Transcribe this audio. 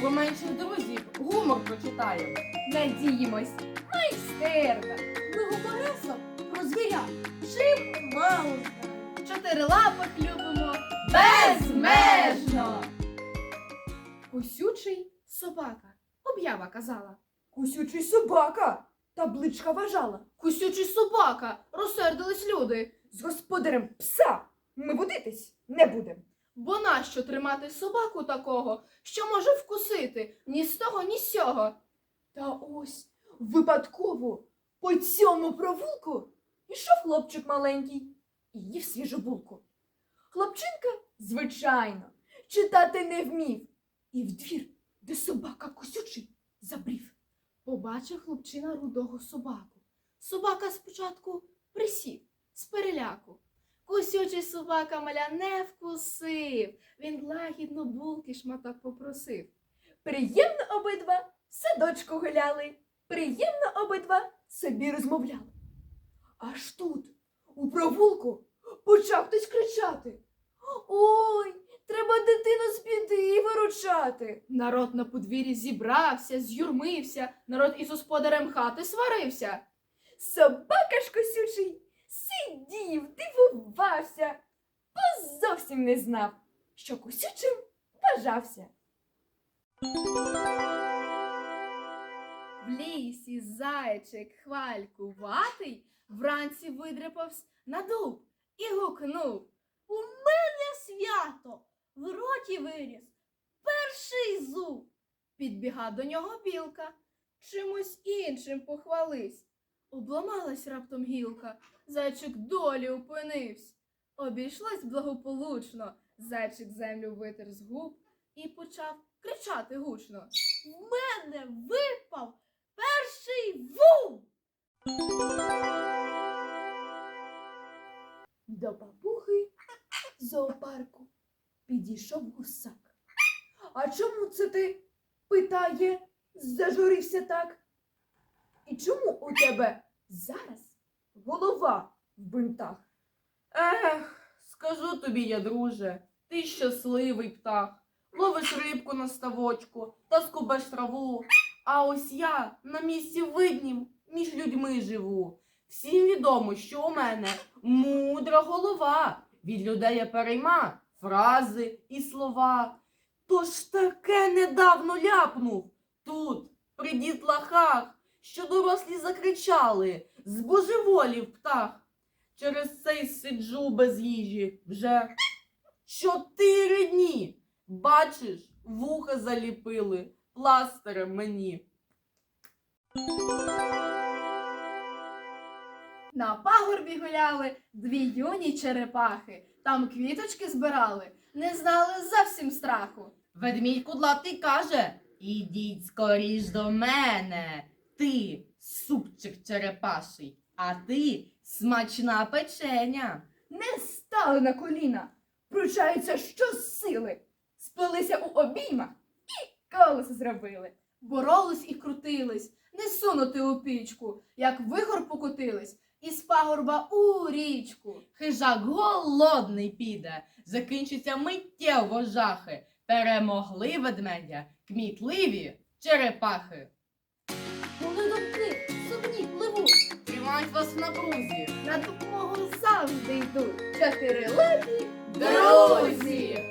Про менших друзів гумор прочитаємо. Надіємось, майстерна. Ми говоримо про звірят. Чим мало. Чотирилапих любимо Безмежно! Кусючий собака. Об'ява казала. Кусючий собака. Табличка вважала. Кусючий собака. Розсердились люди. З господарем пса ми водитись не будемо. Бо нащо тримати собаку такого, що може вкусити ні з того, ні з сього? Та ось випадково по цьому провулку ішов хлопчик маленький і їв свіжу булку. Хлопчинка, звичайно, читати не вмів. І в двір, де собака кусючий, забрів. Побачив хлопчина рудого собаку. Собака спочатку присів з переляку. Кусючий собака маля не вкусив. Він лагідно булки шматок попросив. Приємно обидва садочку гуляли, приємно обидва собі розмовляли. Аж тут, у провулку, почав хтось кричати. Ой, треба дитину з біди виручати. Народ на подвір'ї зібрався, з'юрмився, народ із господарем хати сварився. Собака ж косючий сидів, дивувався, бо зовсім не знав, що косючим вважався. В лісі зайчик хвалькуватий вранці видряпавсь на дуб і гукнув. У мене свято в роті виріс перший зуб. Підбіга до нього білка, чимось іншим похвались. Обламалась раптом гілка, зайчик долі упинився. Обійшлось благополучно, зайчик землю витер з губ і почав кричати гучно. В мене випав перший вум. До в зоопарку підійшов гусак. А чому це ти? питає, зажурився так. І чому у тебе зараз голова в бинтах? Ех, скажу тобі я, друже, ти щасливий птах. Ловиш рибку на ставочку та скубеш траву. А ось я на місці виднім між людьми живу. Всім відомо, що у мене мудра голова. Від людей я перейма фрази і слова. Тож таке недавно ляпнув тут, при дітлахах, що дорослі закричали, збожеволів птах. Через це й сиджу без їжі вже чотири дні. Бачиш, вуха заліпили пластирем мені. На пагорбі гуляли дві юні черепахи. Там квіточки збирали, не знали зовсім страху. Ведмідь кудлатий каже: Ідіть скоріш до мене. Ти супчик черепаший, а ти смачна печеня. Не стали на коліна, пручаються щосили, сплелися у обіймах і колесо зробили. Боролись і крутились, не сунути у пічку, як вихор покотились, із пагорба у річку. Хижак голодний піде, закінчиться миттєво жахи. Перемогли ведмедя кмітливі черепахи. Тримають вас в напрузі. На допомогу завжди йдуть. чотирилетні Друзі!